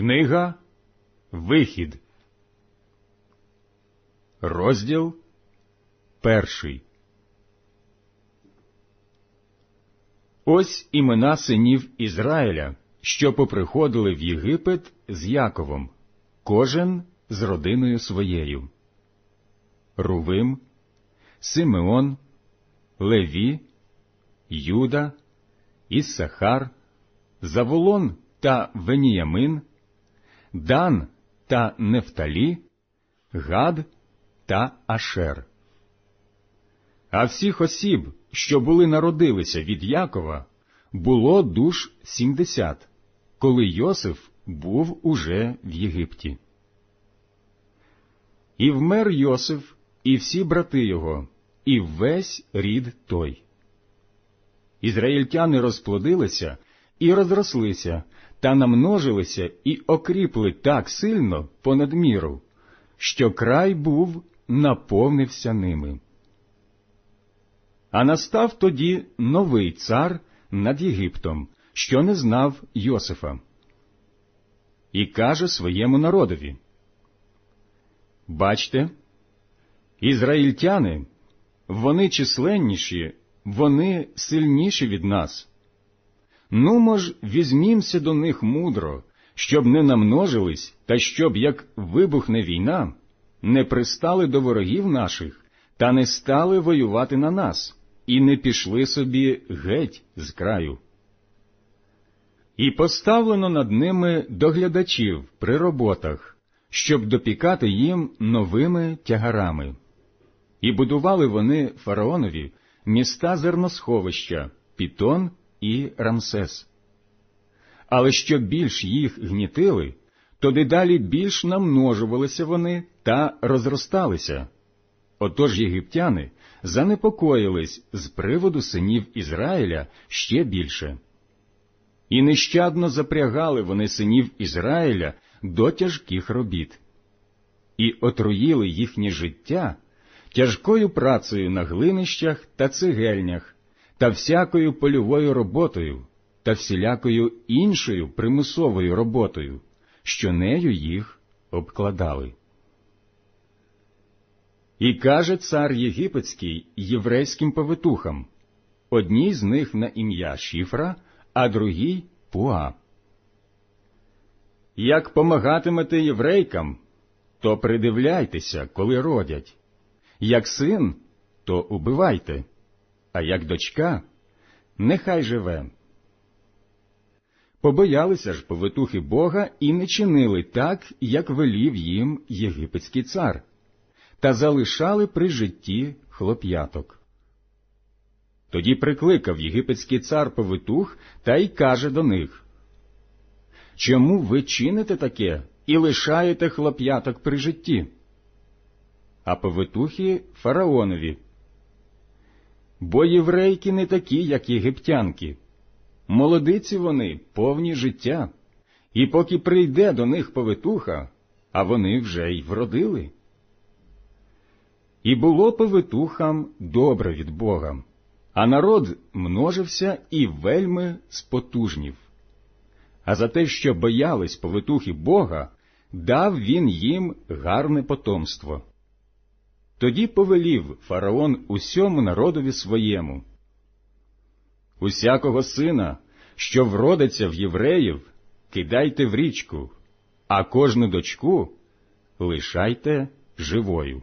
Книга Вихід, розділ перший. Ось імена синів Ізраїля, що поприходили в Єгипет з Яковом, кожен з родиною своєю. Рувим, Симеон, Леві, Юда, Іссахар, Заволон та Веніямин, Дан та Нефталі, Гад та Ашер. А всіх осіб, що були народилися від Якова, було душ сімдесят, коли Йосиф був уже в Єгипті. І вмер Йосиф, і всі брати його, і весь рід той. Ізраїльтяни розплодилися і розрослися, та намножилися і окріпли так сильно понад міру, що край був наповнився ними. А настав тоді новий цар над Єгиптом, що не знав Йосифа, і каже своєму народові: Бачте, ізраїльтяни, вони численніші, вони сильніші від нас. Нумо ж візьмімся до них мудро, щоб не намножились, та щоб, як вибухне війна, не пристали до ворогів наших та не стали воювати на нас, і не пішли собі геть з краю. І поставлено над ними доглядачів при роботах, щоб допікати їм новими тягарами. І будували вони фараонові міста зерносховища, Пітон і Рамсес. Але що більш їх гнітили, то дедалі більш намножувалися вони та розросталися. Отож єгиптяни занепокоїлись з приводу синів Ізраїля ще більше. І нещадно запрягали вони синів Ізраїля до тяжких робіт, і отруїли їхнє життя тяжкою працею на глинищах та цегельнях, та всякою польовою роботою, та всілякою іншою примусовою роботою, що нею їх обкладали. І каже цар Єгипетський єврейським повитухам одній з них на ім'я Шіфра, а другій Пуа. Як помагатимете єврейкам, то придивляйтеся, коли родять, як син, то убивайте, а як дочка, нехай живе. Побоялися ж повитухи Бога і не чинили так, як велів їм єгипетський цар, та залишали при житті хлоп'яток. Тоді прикликав єгипетський цар повитух та й каже до них Чому ви чините таке і лишаєте хлоп'яток при житті? А повитухи фараонові бо єврейки не такі, як єгиптянки. Молодиці вони повні життя, і поки прийде до них повитуха, а вони вже й вродили. І було повитухам добре від Бога, а народ множився і вельми спотужнів. А за те, що боялись повитухи Бога, дав він їм гарне потомство. Тоді повелів фараон усьому народові своєму. Усякого сина, що вродиться в євреїв, кидайте в річку, а кожну дочку лишайте живою.